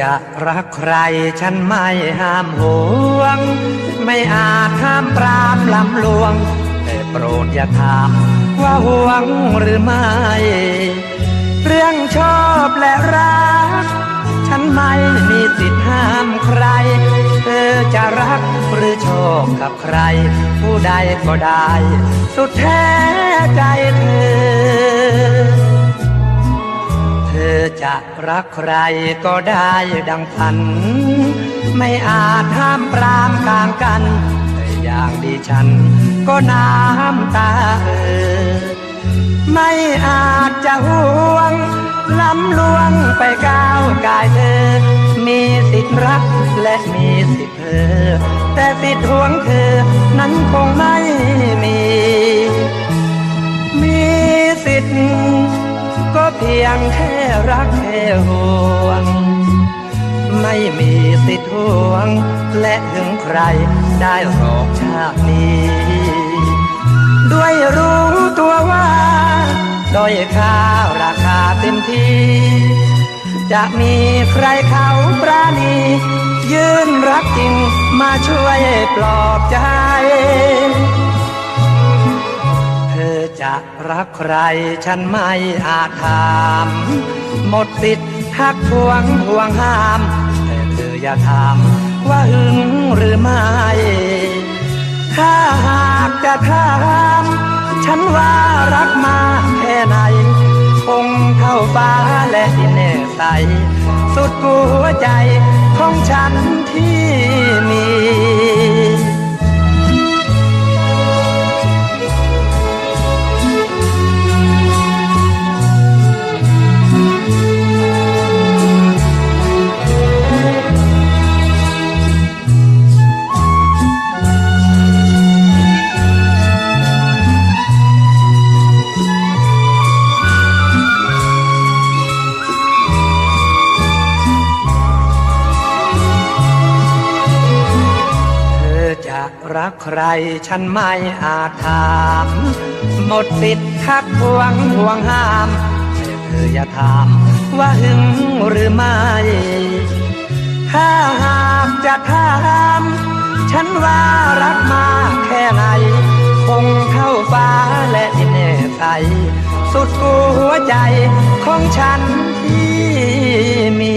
จะรักใครฉันไม่ห้ามห่วง ไม่อาจห้ามปรามลำลวง แต่โปรดอย่าถามว่าห่วงหรือไม่ เรื่องชอบและรัก ฉันไม่มีสิทธิ์ห้ามใคร เธอจะรักหรือชอบกับใคร ผู้ใดก็ได้ สุดแท้ใจเธอ จะรักใครก็ได้ดังพัน ไม่อาจห้ามปรามกลางกัน แต่อย่างดิฉันก็น้ำตาเออไม่อาจจะห่วงล้ำลวงไปก้าวกายเธอ มีสิทธิ์รักและมีสิทธิ์เธอ แต่สิทธิ์ห่วงเธอนั้นคงไม่มี ยงแค่รักแค่ห่วง ไม่มีสิทธิ์ห่วง และถึงใครได้หรอกชาตินี้ ด้วยรู้ตัวว่าด้อยค่าราคาเต็มที่ จะมีใครเขาปราณียืนรักจริงมาช่วยปลอบใจ จะรักใครฉันไม่อาจถาม หมดสิทธิ์ทักทวงห่วงห้าม แต่เธออย่าถามว่าหึงหรือไม่ ถ้าหากจะถามฉันว่ารักมาแค่ไหน คงเท่าฟ้าและดินแน่ใส สุดหัวใจของฉันที่มี รักใครฉันไม่อาจถาม หมดสิทธิ์ทักทวงห่วงห้ามแต่เธออย่าถามว่าหึงหรือไม่ ถ้าหากจะถาม ฉันว่ารักมาแค่ไหน คงเข้าฟ้าและดินแน่ใสสุดหัวใจของฉันที่มี